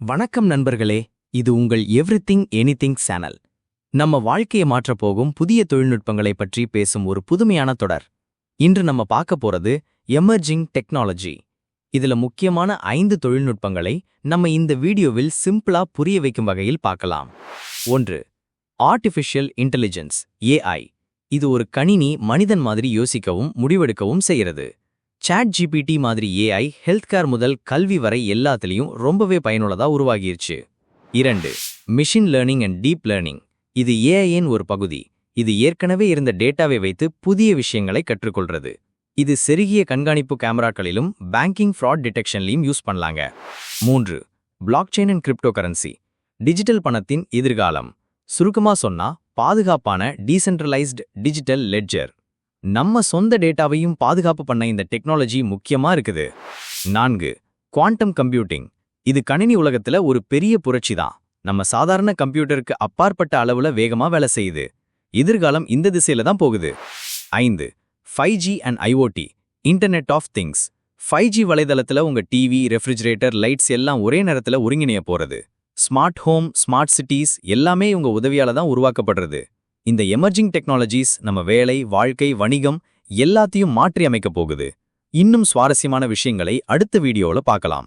வணக்கம் நண்பர்களே இது உங்கள் எவ்ரிதிங் எனிதிங் சேனல். நம்ம வாழ்க்கையை மாற்றப் போகும் புதிய தொழில்நுட்பங்களை பற்றி பேசும் ஒரு புதுமையான தொடர். இன்று நம்ம பார்க்க போறது எமர்ஜிங் டெக்னாலஜி. இதுல முக்கியமான ஐந்து தொழில்நுட்பங்களை நம்ம இந்த வீடியோவில் சிம்பிளா புரிய வைக்கும் வகையில் பார்க்கலாம். ஒன்று ஆர்டிஃபிஷியல் இன்டெலிஜென்ஸ் ஏஐ இது ஒரு கணினி மனிதன் மாதிரி யோசிக்கவும் முடிவெடுக்கவும் செய்கிறது. சாட் ஜிபிடி மாதிரி ஏஐ ஹெல்த் கேர் முதல் கல்வி வரை எல்லாத்துலேயும் ரொம்பவே பயனுள்ளதா உருவாகிருச்சு. இரண்டு machine learning and deep learning இது ஏஐயின் ஒரு பகுதி. இது ஏற்கனவே இருந்த டேட்டாவை வைத்து புதிய விஷயங்களை கற்றுக்கொள்றது. இது செருகிய கண்காணிப்பு கேமராக்களிலும் பேங்கிங் ஃப்ராட் டிடெக்ஷன்லையும் யூஸ் பண்ணலாங்க. மூன்று blockchain and crypto currency digital பணத்தின் எதிர்காலம். சுருக்கமா சொன்னா பாதுகாப்பான டீசென்ட்ரலைஸ்டு டிஜிட்டல் லெட்ஜர் நம்ம சொந்த டேட்டாவையும் பாதுகாப்பு பண்ண இந்த டெக்னாலஜி முக்கியமா இருக்குது. நான்கு குவாண்டம் கம்ப்யூட்டிங். இது கணினி உலகத்துல ஒரு பெரிய புரட்சி தான். நம்ம சாதாரண கம்ப்யூட்டருக்கு அப்பாற்பட்ட அளவுல வேகமா வேலை செய்யுது. எதிர்காலம் இந்த திசையில தான் போகுது. ஐந்து five G and IoT internet of things five G வலைதளத்துல உங்க டிவி ரெஃப்ரிஜரேட்டர் லைட்ஸ் எல்லாம் ஒரே நேரத்துல ஒருங்கிணைய போறது. ஸ்மார்ட் ஹோம் ஸ்மார்ட் சிட்டிஸ் எல்லாமே இவங்க உதவியால தான் உருவாக்கப்படுறது. இந்த எமர்ஜிங் டெக்னாலஜிஸ் நம்ம வேலை வாழ்க்கை வணிகம் எல்லாத்தையும் மாற்றி அமைக்கப் போகுது. இன்னும் சுவாரஸ்யமான விஷயங்களை அடுத்த வீடியோல பார்க்கலாம்.